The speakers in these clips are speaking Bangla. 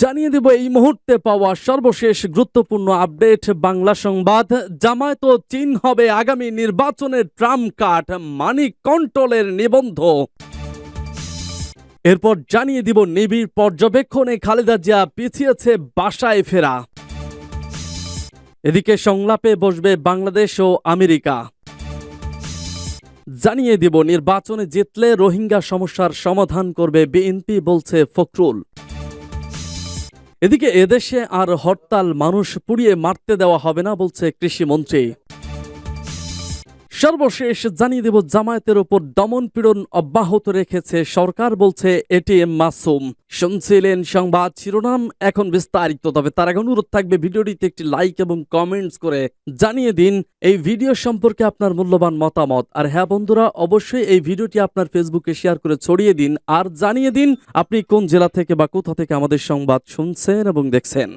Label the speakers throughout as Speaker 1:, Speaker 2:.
Speaker 1: জানিয়ে দেব এই মুহূর্তে পাওয়া সর্বশেষ গুরুত্বপূর্ণ আপডেট বাংলা সংবাদ জামায়াত চীন হবে আগামী নির্বাচনের ট্রাম কার্ড মানি কন্ট্রোলের নিবন্ধ এরপর জানিয়ে দিব নিবিড় পর্যবেক্ষণে খালেদা জিয়া পিছিয়েছে বাসায় ফেরা এদিকে সংলাপে বসবে বাংলাদেশ ও আমেরিকা জানিয়ে দিব নির্বাচনে জিতলে রোহিঙ্গা সমস্যার সমাধান করবে বিএনপি বলছে ফখরুল এদিকে এদেশে আর হরতাল মানুষ পুড়িয়ে মারতে দেওয়া হবে না বলছে কৃষিমন্ত্রী সর্বশেষ জানিয়ে দেব জামায়াতের উপর দমন পীড়ন অব্যাহত রেখেছে সরকার বলছে এটিএম মাসুম শুনছিলেন সংবাদ শিরোনাম এখন বিস্তারিত তবে তার আগে অনুরোধ থাকবে ভিডিওটিতে একটি লাইক এবং কমেন্টস করে জানিয়ে দিন এই ভিডিও সম্পর্কে আপনার মূল্যবান মতামত আর হ্যাঁ বন্ধুরা অবশ্যই এই ভিডিওটি আপনার ফেসবুকে শেয়ার করে ছড়িয়ে দিন আর জানিয়ে দিন আপনি কোন জেলা থেকে বা কোথা থেকে আমাদের সংবাদ শুনছেন এবং দেখছেন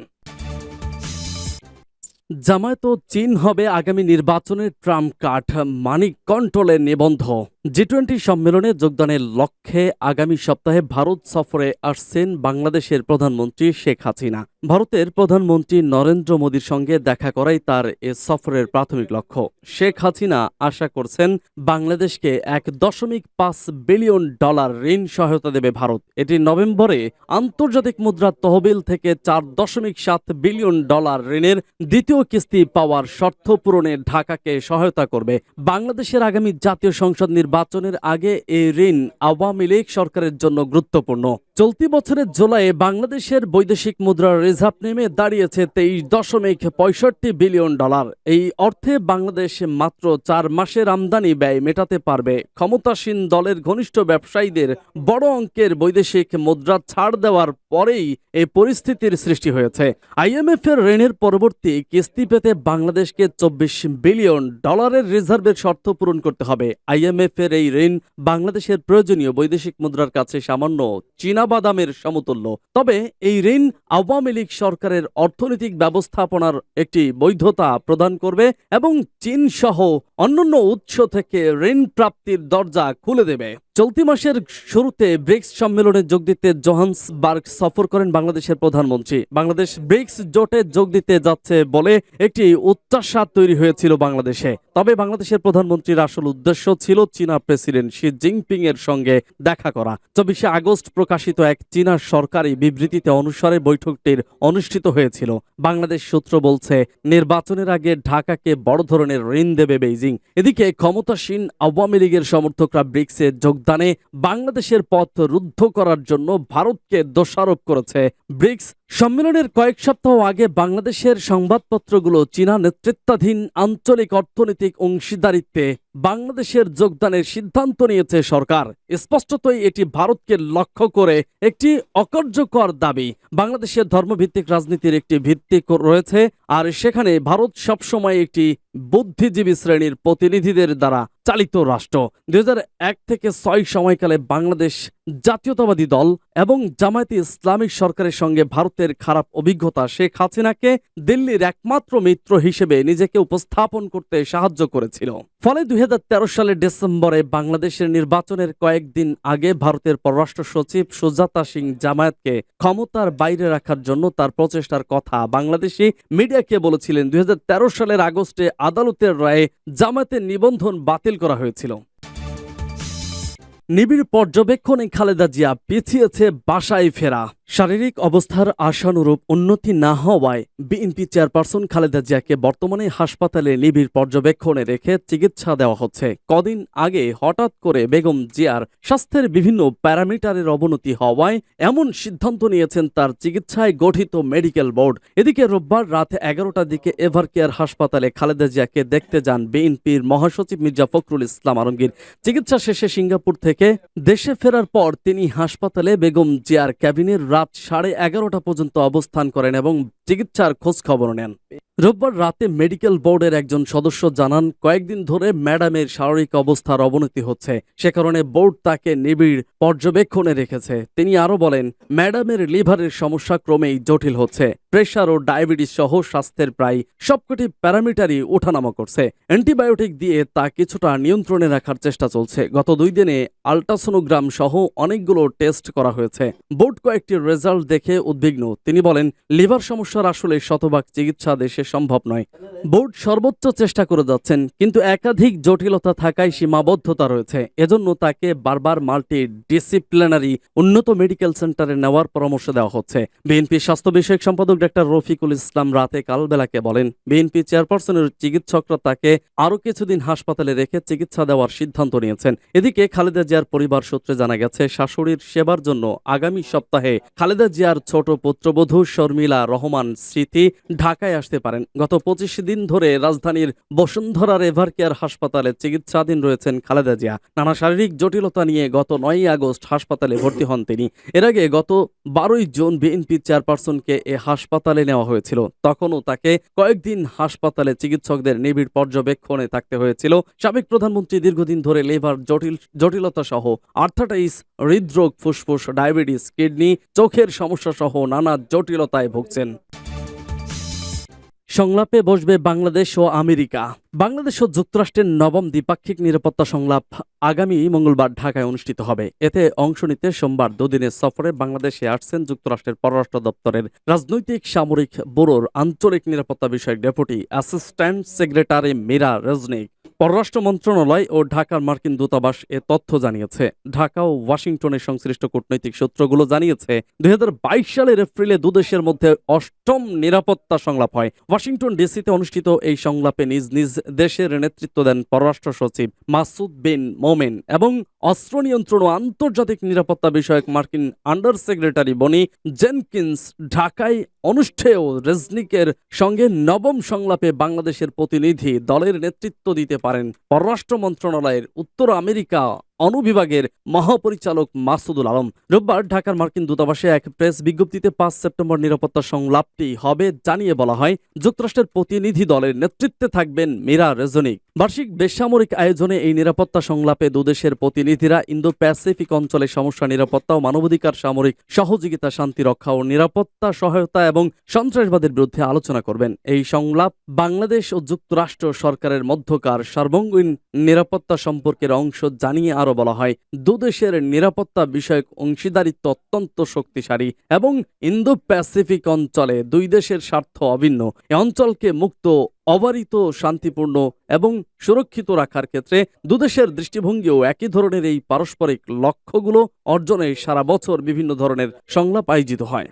Speaker 1: জামায়াত চীন হবে আগামী নির্বাচনের ট্রাম্প কার্ড মানিক কন্ট্রোলের নিবন্ধ জি টোয়েন্টি সম্মেলনে যোগদানের লক্ষ্যে আগামী সপ্তাহে ভারত সফরে আসছেন বাংলাদেশের প্রধানমন্ত্রী শেখ হাসিনা ভারতের প্রধানমন্ত্রী নরেন্দ্র মোদীর সঙ্গে দেখা করাই তার এ সফরের প্রাথমিক লক্ষ্য শেখ হাসিনা আশা করছেন বাংলাদেশকে এক দশমিক পাঁচ বিলিয়ন ডলার ঋণ সহায়তা দেবে ভারত এটি নভেম্বরে আন্তর্জাতিক মুদ্রা তহবিল থেকে চার দশমিক সাত বিলিয়ন ডলার ঋণের দ্বিতীয় কিস্তি পাওয়ার শর্ত পূরণে ঢাকাকে সহায়তা করবে বাংলাদেশের আগামী জাতীয় সংসদ নির্বাচন নির্বাচনের আগে এই ঋণ আওয়ামী লীগ সরকারের জন্য গুরুত্বপূর্ণ চলতি বছরের জুলাইয়ে বাংলাদেশের বৈদেশিক মুদ্রার রিজার্ভ নেমে দাঁড়িয়েছে তেইশ দশমিক পঁয়ষট্টি বিলিয়ন ডলার এই অর্থে বাংলাদেশ মাত্র চার মাসের আমদানি ব্যয় মেটাতে পারবে ক্ষমতাসীন দলের ঘনিষ্ঠ ব্যবসায়ীদের বড় অঙ্কের বৈদেশিক মুদ্রা ছাড় দেওয়ার পরেই এই পরিস্থিতির সৃষ্টি হয়েছে আইএমএফ এর ঋণের পরবর্তী কিস্তি পেতে বাংলাদেশকে চব্বিশ বিলিয়ন ডলারের রিজার্ভের শর্ত পূরণ করতে হবে আইএমএফ ভারতের এই ঋণ বাংলাদেশের প্রয়োজনীয় বৈদেশিক মুদ্রার কাছে সামান্য চীনা বাদামের সমতুল্য তবে এই ঋণ আওয়ামী লীগ সরকারের অর্থনৈতিক ব্যবস্থাপনার একটি বৈধতা প্রদান করবে এবং চীন সহ অন্যান্য উৎস থেকে ঋণ প্রাপ্তির দরজা খুলে দেবে চলতি মাসের শুরুতে ব্রিক্স সম্মেলনে যোগ দিতে জোহান্স বার্গ সফর করেন বাংলাদেশের প্রধানমন্ত্রী বাংলাদেশ ব্রিক্স জোটে যোগ দিতে যাচ্ছে বলে একটি উচ্চাসা তৈরি হয়েছিল বাংলাদেশে তবে বাংলাদেশের প্রধানমন্ত্রীর আসল উদ্দেশ্য ছিল চীনা চীনা প্রেসিডেন্ট শি জিনপিং এর সঙ্গে দেখা করা চব্বিশে আগস্ট প্রকাশিত এক চীনা সরকারি বিবৃতিতে অনুসারে বৈঠকটির অনুষ্ঠিত হয়েছিল বাংলাদেশ সূত্র বলছে নির্বাচনের আগে ঢাকাকে বড় ধরনের ঋণ দেবে বেইজিং এদিকে ক্ষমতাসীন আওয়ামী লীগের সমর্থকরা ব্রিক্সে যোগদানে বাংলাদেশের পথ রুদ্ধ করার জন্য ভারতকে দোষারোপ করেছে ব্রিক্স সম্মেলনের কয়েক সপ্তাহ আগে বাংলাদেশের সংবাদপত্রগুলো চীনা নেতৃত্বাধীন আঞ্চলিক অর্থনৈতিক অংশীদারিত্বে বাংলাদেশের যোগদানের সিদ্ধান্ত নিয়েছে সরকার স্পষ্টতই এটি ভারতকে লক্ষ্য করে একটি অকার্যকর দাবি বাংলাদেশের ধর্মভিত্তিক রাজনীতির একটি ভিত্তি রয়েছে আর সেখানে ভারত সবসময় একটি বুদ্ধিজীবী শ্রেণীর প্রতিনিধিদের দ্বারা চালিত রাষ্ট্র দুই এক থেকে ছয় সময়কালে বাংলাদেশ জাতীয়তাবাদী দল এবং জামায়াতে ইসলামিক সরকারের সঙ্গে ভারতের খারাপ অভিজ্ঞতা শেখ হাসিনাকে দিল্লির একমাত্র মিত্র হিসেবে নিজেকে উপস্থাপন করতে সাহায্য করেছিল ফলে দুই হাজার সালের ডিসেম্বরে বাংলাদেশের নির্বাচনের কয়েকদিন আগে ভারতের পররাষ্ট্র সচিব সুজাতা সিং জামায়াতকে ক্ষমতার বাইরে রাখার জন্য তার প্রচেষ্টার কথা বাংলাদেশি মিডিয়াকে বলেছিলেন দুই সালের আগস্টে আদালতের রায়ে জামাতের নিবন্ধন বাতিল করা হয়েছিল নিবিড় পর্যবেক্ষণে খালেদা জিয়া পিছিয়েছে বাসায় ফেরা শারীরিক অবস্থার আশানুরূপ উন্নতি না হওয়ায় বিএনপি চেয়ারপারসন খালেদা জিয়াকে বর্তমানে হাসপাতালে নিবিড় পর্যবেক্ষণে রেখে চিকিৎসা দেওয়া হচ্ছে কদিন আগে হঠাৎ করে বেগম জিয়ার স্বাস্থ্যের বিভিন্ন প্যারামিটারের অবনতি হওয়ায় এমন সিদ্ধান্ত নিয়েছেন তার চিকিৎসায় গঠিত মেডিকেল বোর্ড এদিকে রোববার রাত এগারোটার দিকে এভার কেয়ার হাসপাতালে খালেদা জিয়াকে দেখতে যান বিএনপির মহাসচিব মির্জা ফখরুল ইসলাম আলমগীর চিকিৎসা শেষে সিঙ্গাপুর থেকে থেকে দেশে ফেরার পর তিনি হাসপাতালে বেগম জিয়ার ক্যাবিনের রাত সাড়ে এগারোটা পর্যন্ত অবস্থান করেন এবং চিকিৎসার খোঁজ খবর নেন রোববার রাতে মেডিকেল বোর্ডের একজন সদস্য জানান কয়েকদিন ধরে ম্যাডামের শারীরিক অবস্থার অবনতি হচ্ছে সে কারণে বোর্ড তাকে নিবিড় পর্যবেক্ষণে রেখেছে তিনি আরও বলেন ম্যাডামের লিভারের সমস্যা ক্রমেই জটিল হচ্ছে প্রেশার ও ডায়াবেটিস সহ স্বাস্থ্যের প্রায় সবকটি প্যারামিটারই ওঠানামা করছে অ্যান্টিবায়োটিক দিয়ে তা কিছুটা নিয়ন্ত্রণে রাখার চেষ্টা চলছে গত দুই দিনে আল্ট্রাসোনোগ্রাম সহ অনেকগুলো টেস্ট করা হয়েছে বোর্ড কয়েকটি রেজাল্ট দেখে উদ্বিগ্ন তিনি বলেন লিভার সমস্যার আসলে শতভাগ চিকিৎসা দেশে সম্ভব নয় বোর্ড সর্বোচ্চ চেষ্টা করে যাচ্ছেন কিন্তু একাধিক জটিলতা থাকায় সীমাবদ্ধতা রয়েছে এজন্য তাকে বারবার মাল্টি ডিসিপ্লিনারি উন্নত মেডিকেল সেন্টারে নেওয়ার পরামর্শ দেওয়া হচ্ছে বিএনপি স্বাস্থ্য বিষয়ক সম্পাদক ডাক্তার রফিকুল ইসলাম রাতে কালবেলাকে বলেন বিএনপি চেয়ারপারসনের চিকিৎসকরা তাকে আরও কিছুদিন হাসপাতালে রেখে চিকিৎসা দেওয়ার সিদ্ধান্ত নিয়েছেন এদিকে খালেদা জিয়ার পরিবার সূত্রে জানা গেছে শাশুড়ির সেবার জন্য আগামী সপ্তাহে খালেদা জিয়ার ছোট পুত্রবধূ শর্মিলা রহমান স্মৃতি ঢাকায় আসতে পারে পারেন গত পঁচিশ দিন ধরে রাজধানীর বসুন্ধরা রেভার কেয়ার হাসপাতালে চিকিৎসাধীন রয়েছেন খালেদা জিয়া নানা শারীরিক জটিলতা নিয়ে গত নয় আগস্ট হাসপাতালে ভর্তি হন তিনি এর আগে গত বারোই জুন বিএনপি চেয়ারপারসনকে এ হাসপাতালে নেওয়া হয়েছিল তখনও তাকে কয়েকদিন হাসপাতালে চিকিৎসকদের নিবিড় পর্যবেক্ষণে থাকতে হয়েছিল সাবেক প্রধানমন্ত্রী দীর্ঘদিন ধরে লেভার জটিল জটিলতা সহ আর্থাটাইস হৃদরোগ ফুসফুস ডায়াবেটিস কিডনি চোখের সমস্যা সহ নানা জটিলতায় ভুগছেন সংলাপে বসবে বাংলাদেশ ও আমেরিকা বাংলাদেশ ও যুক্তরাষ্ট্রের নবম দ্বিপাক্ষিক নিরাপত্তা সংলাপ আগামী মঙ্গলবার ঢাকায় অনুষ্ঠিত হবে এতে অংশ নিতে সোমবার দুদিনের সফরে বাংলাদেশে আসছেন যুক্তরাষ্ট্রের পররাষ্ট্র দপ্তরের রাজনৈতিক সামরিক ব্যুরোর আঞ্চলিক নিরাপত্তা বিষয়ক deputy assistant secretary Mira Resnick পররাষ্ট্র মন্ত্রণালয় ও ঢাকার মার্কিন দূতাবাস এ তথ্য জানিয়েছে ঢাকা ও ওয়াশিংটনের সংশ্লিষ্ট কূটনৈতিক সূত্রগুলো জানিয়েছে দুই হাজার বাইশ সালের এপ্রিলে দুদেশের মধ্যে অষ্টম নিরাপত্তা সংলাপ হয় ওয়াশিংটন ডিসিতে অনুষ্ঠিত এই সংলাপে নিজ নিজ দেশের নেতৃত্ব দেন পররাষ্ট্র সচিব মাসুদ বিন মোমেন এবং অস্ত্র নিয়ন্ত্রণ ও আন্তর্জাতিক নিরাপত্তা বিষয়ক মার্কিন আন্ডার সেক্রেটারি বনি জেনকিন্স ঢাকায় অনুষ্ঠেয় রেজনিকের সঙ্গে নবম সংলাপে বাংলাদেশের প্রতিনিধি দলের নেতৃত্ব দিতে পারেন পররাষ্ট্র মন্ত্রণালয়ের উত্তর আমেরিকা অনুবিভাগের মহাপরিচালক মাসুদুল আলম রোববার ঢাকার মার্কিন দূতাবাসে এক প্রেস বিজ্ঞপ্তিতে পাঁচ সেপ্টেম্বর নিরাপত্তা সংলাপটি হবে জানিয়ে বলা হয় যুক্তরাষ্ট্রের প্রতিনিধি দলের নেতৃত্বে থাকবেন মীরা রেজনিক বার্ষিক বেসামরিক আয়োজনে এই নিরাপত্তা সংলাপে দুদেশের প্রতিনিধিরা ইন্দো প্যাসিফিক অঞ্চলে সমস্যা নিরাপত্তা ও মানবাধিকার সামরিক সহযোগিতা শান্তি রক্ষা ও নিরাপত্তা সহায়তা এবং সন্ত্রাসবাদের বিরুদ্ধে আলোচনা করবেন এই সংলাপ বাংলাদেশ ও যুক্তরাষ্ট্র সরকারের মধ্যকার সর্বাঙ্গীন নিরাপত্তা সম্পর্কের অংশ জানিয়ে আরও বলা হয় দুদেশের নিরাপত্তা বিষয়ক অংশীদারিত্ব অত্যন্ত শক্তিশালী এবং ইন্দো প্যাসিফিক অঞ্চলে দুই দেশের স্বার্থ অভিন্ন এ অঞ্চলকে মুক্ত অবারিত শান্তিপূর্ণ এবং সুরক্ষিত রাখার ক্ষেত্রে দুদেশের দৃষ্টিভঙ্গিও একই ধরনের এই পারস্পরিক লক্ষ্যগুলো অর্জনে সারা বছর বিভিন্ন ধরনের সংলাপ আয়োজিত হয়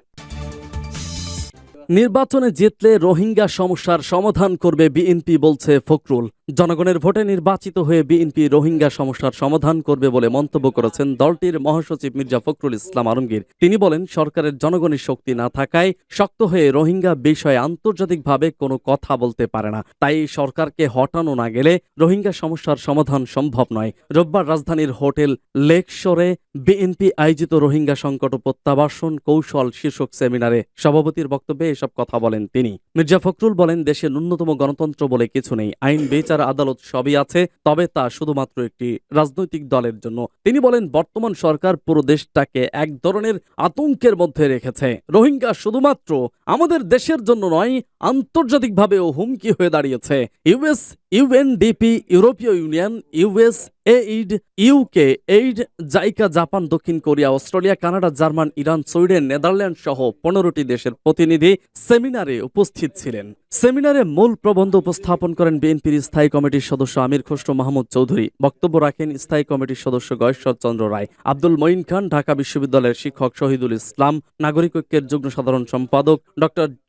Speaker 1: নির্বাচনে জিতলে রোহিঙ্গা সমস্যার সমাধান করবে বিএনপি বলছে ফখরুল জনগণের ভোটে নির্বাচিত হয়ে বিএনপি রোহিঙ্গা সমস্যার সমাধান করবে বলে মন্তব্য করেছেন দলটির মহাসচিব মির্জা ফখরুল ইসলাম আলমগীর তিনি বলেন সরকারের জনগণের শক্তি না থাকায় শক্ত হয়ে রোহিঙ্গা বিষয়ে আন্তর্জাতিকভাবে কোনো কথা বলতে পারে না তাই সরকারকে হটানো না গেলে রোহিঙ্গা সমস্যার সমাধান সম্ভব নয় রোববার রাজধানীর হোটেল লেকশোরে বিএনপি আয়োজিত রোহিঙ্গা সংকট প্রত্যাবাসন কৌশল শীর্ষক সেমিনারে সভাপতির বক্তব্যে এসব কথা বলেন তিনি মির্জা ফখরুল বলেন দেশে ন্যূনতম গণতন্ত্র বলে কিছু নেই আইন বিচার আদালত সবই আছে তবে তা শুধুমাত্র একটি রাজনৈতিক দলের জন্য তিনি বলেন বর্তমান সরকার পুরো দেশটাকে এক ধরনের আতঙ্কের মধ্যে রেখেছে রোহিঙ্গা শুধুমাত্র আমাদের দেশের জন্য নয় আন্তর্জাতিকভাবেও হুমকি হয়ে দাঁড়িয়েছে ইউএস ইউএনডিপি ইউরোপীয় union US aid UK aid JICA Japan দক্ষিণ Korea Australia Canada German Iran Sweden Netherland সহ পনেরোটি দেশের প্রতিনিধি সেমিনারে উপস্থিত ছিলেন সেমিনারে মূল প্রবন্ধ উপস্থাপন করেন বিএনপির স্থায়ী কমিটির সদস্য আমির খসরু মাহমুদ চৌধুরী বক্তব্য রাখেন স্থায়ী কমিটির সদস্য গয়েশ্বর চন্দ্র রায় আব্দুল মঈন খান ঢাকা বিশ্ববিদ্যালয়ের শিক্ষক শহীদুল ইসলাম নাগরিক ঐক্যের যুগ্ম সাধারণ সম্পাদক ড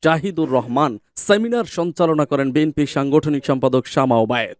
Speaker 1: জাহিদুর রহমান সেমিনার সঞ্চালনা করেন বিএনপির সাংগঠনিক সম্পাদক শামা ওবায়েদ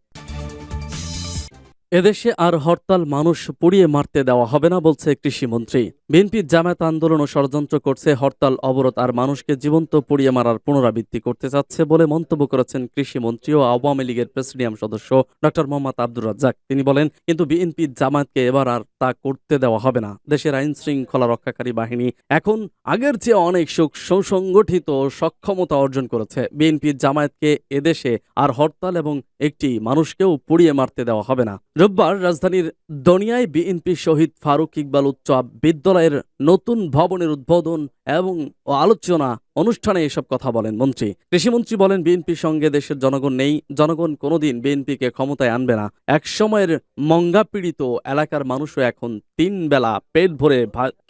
Speaker 1: এদেশে আর হরতাল মানুষ পুড়িয়ে মারতে দেওয়া হবে না বলছে কৃষিমন্ত্রী বিএনপি জামায়াত আন্দোলন ও ষড়যন্ত্র করছে হরতাল অবরোধ আর মানুষকে জীবন্ত পুড়িয়ে মারার পুনরাবৃত্তি করতে চাচ্ছে বলে মন্তব্য করেছেন কৃষিমন্ত্রী ও আওয়ামী লীগের প্রেসিডিয়াম সদস্য ডক্টর মোহাম্মদ আব্দুর রাজ্জাক তিনি বলেন কিন্তু বিএনপি জামায়াতকে এবার আর তা করতে দেওয়া হবে না দেশের আইন শৃঙ্খলা রক্ষাকারী বাহিনী এখন আগের চেয়ে অনেক সুখ সুসংগঠিত সক্ষমতা অর্জন করেছে বিএনপি জামায়াতকে এদেশে আর হরতাল এবং একটি মানুষকেও পুড়িয়ে মারতে দেওয়া হবে না রোববার রাজধানীর দনিয়ায় বিএনপি শহীদ ফারুক ইকবাল উচ্চ বিদ্যালয় বিশ্ববিদ্যালয়ের নতুন ভবনের উদ্বোধন এবং আলোচনা অনুষ্ঠানে এসব কথা বলেন মন্ত্রী কৃষিমন্ত্রী বলেন বিএনপির সঙ্গে দেশের জনগণ নেই জনগণ কোনোদিন বিএনপিকে ক্ষমতায় আনবে না একসময়ের মঙ্গা পীড়িত এলাকার মানুষও এখন তিন বেলা পেট ভরে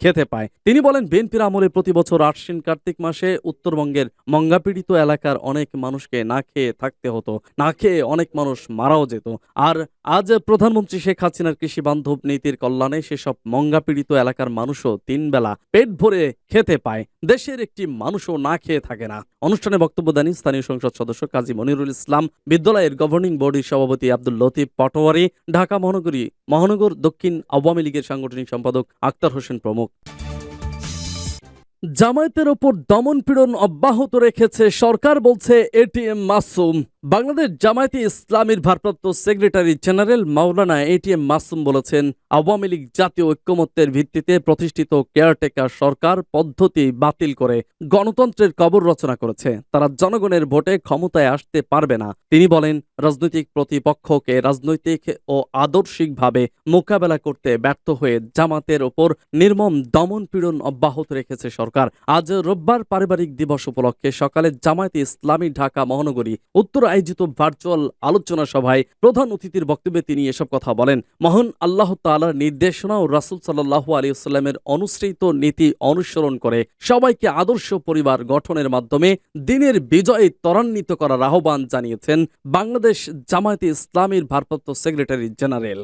Speaker 1: খেতে পায় তিনি বলেন বিএনপির আমলে প্রতি বছর আশ্বিন কার্তিক মাসে উত্তরবঙ্গের মঙ্গা পীড়িত এলাকার অনেক মানুষকে না খেয়ে থাকতে হতো না খেয়ে অনেক মানুষ মারাও যেত আর আজ প্রধানমন্ত্রী শেখ হাসিনার কৃষি বান্ধব নীতির কল্যাণে সেসব মঙ্গা পীড়িত এলাকার মানুষও তিন বেলা পেট ভরে খেতে পায় দেশের একটি মানুষও এখনও না খেয়ে থাকে না অনুষ্ঠানে বক্তব্য দেন স্থানীয় সংসদ সদস্য কাজী মনিরুল ইসলাম বিদ্যালয়ের গভর্নিং বোর্ডের সভাপতি আব্দুল লতিফ পটোয়ারি ঢাকা মহানগরী মহানগর দক্ষিণ আওয়ামী লীগের সাংগঠনিক সম্পাদক আক্তার হোসেন প্রমুখ জামায়াতের ওপর দমনপীড়ন অব্যাহত রেখেছে সরকার বলছে এটিএম মাসুম বাংলাদেশ জামায়াতে ইসলামীর ভারপ্রাপ্ত secretary general Maulana ATM Masum বলেছেন আওয়ামী লীগ জাতীয় ঐক্যমত্যের ভিত্তিতে প্রতিষ্ঠিত কেয়ারটেকার সরকার পদ্ধতি বাতিল করে গণতন্ত্রের কবর রচনা করেছে তারা জনগণের ভোটে ক্ষমতায় আসতে পারবে না তিনি বলেন রাজনৈতিক প্রতিপক্ষকে রাজনৈতিক ও আদর্শিকভাবে মোকাবেলা করতে ব্যর্থ হয়ে জামাতের ওপর নির্মম দমনপীড়ন অব্যাহত রেখেছে সরকার সরকার আজ রোববার পারিবারিক দিবস উপলক্ষে সকালে জামায়াতে ইসলামী ঢাকা মহানগরী উত্তর আয়োজিত ভার্চুয়াল আলোচনা সভায় প্রধান অতিথির বক্তব্যে তিনি এসব কথা বলেন মহান আল্লাহ তালার নির্দেশনা ও রাসুল সাল্লাহু ইসলামের অনুসৃত নীতি অনুসরণ করে সবাইকে আদর্শ পরিবার গঠনের মাধ্যমে দিনের বিজয়ে ত্বরান্বিত করার আহ্বান জানিয়েছেন বাংলাদেশ জামায়াতে ইসলামীর ভারপ্রাপ্ত সেক্রেটারি জেনারেল